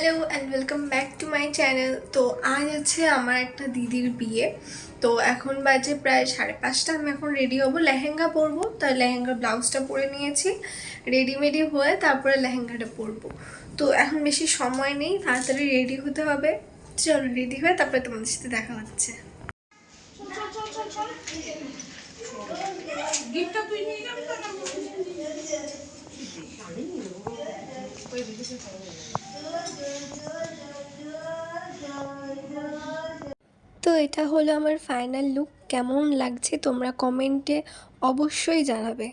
Hello and welcome back to my channel তো আজ হচ্ছে আমার একটা দিদির বিয়ে। তো এখন বাজে প্রায় সাড়ে পাঁচটা, আমি এখন রেডি হব। লেহেঙ্গা পরবো তাই লেহেঙ্গার ব্লাউজটা পরে নিয়েছি। রেডিমেডি হয়ে তারপরে লেহেঙ্গাটা পরবো। তো এখন বেশি সময় নেই, তাড়াতাড়ি রেডি হতে হবে। চলো রেডি হয়ে তারপরে তোমাদের সাথে দেখা হচ্ছে। তুই এটা হলো আমার ফাইনাল লুক কেমন লাগছে তোমরা কমেন্টে অবশ্যই জানাবে।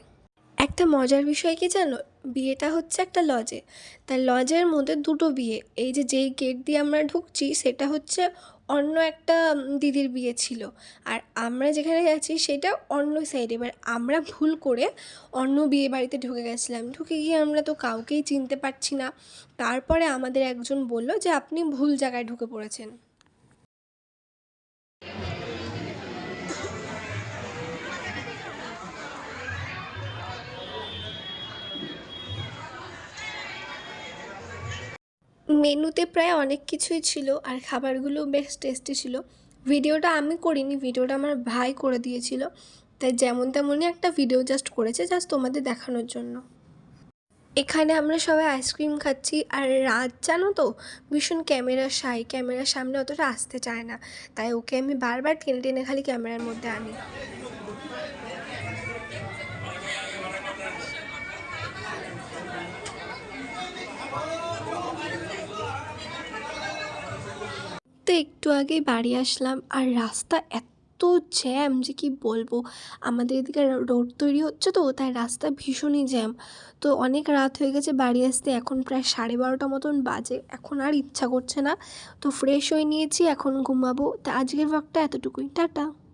একটা মজার বিষয় কি জানো? বিয়েটা হচ্ছে একটা লজে তার লজের মধ্যে দুটো বিয়ে। এই যে যেই গেট দিয়ে আমরা ঢুকছি, সেটা হচ্ছে অন্য একটা দিদির বিয়ে ছিল। আর আমরা যেখানে যাচ্ছি, সেটা অন্য সাইডে এবার আমরা ভুল করে অন্য বিয়ে বাড়িতে ঢুকে গেছিলাম। ঢুকে গিয়ে আমরা তো কাউকেই চিনতে পারছি না। তারপরে আমাদের একজন বলল যে, আপনি ভুল জায়গায় ঢুকে পড়েছেন। মেনুতে প্রায় অনেক কিছুই ছিল আর খাবারগুলো বেশ টেস্টি ছিল। ভিডিওটা আমি করিনি, ভিডিওটা আমার ভাই করে দিয়েছিল। তাই যেমন তেমনই একটা ভিডিও জাস্ট করেছে জাস্ট তোমাদের দেখানোর জন্য। এখানে আমরা সবাই আইসক্রিম খাচ্ছি আর রাত, জানো তো? ভীষণ ক্যামেরা সাই ক্যামেরার সামনে অতটা আসতে চায় না। তাই ওকে আমি বারবার টেনে টেনে খালি ক্যামেরার মধ্যে আনি। একটু আগেই বাড়ি আসলাম আর রাস্তা এত জ্যাম যে কি বলব? আমাদের এদিকে রোড তৈরি হচ্ছে তো, তাই রাস্তা ভীষণই জ্যাম। তো অনেক রাত হয়ে গেছে বাড়ি আসতে, এখন প্রায় সাড়ে বারোটা মতন বাজে, এখন আর ইচ্ছা করছে না। তো ফ্রেশ হয়ে নিয়েছি, এখন ঘুমাবো। তা আজকের ব্লগটা এতটুকুই। টাটা!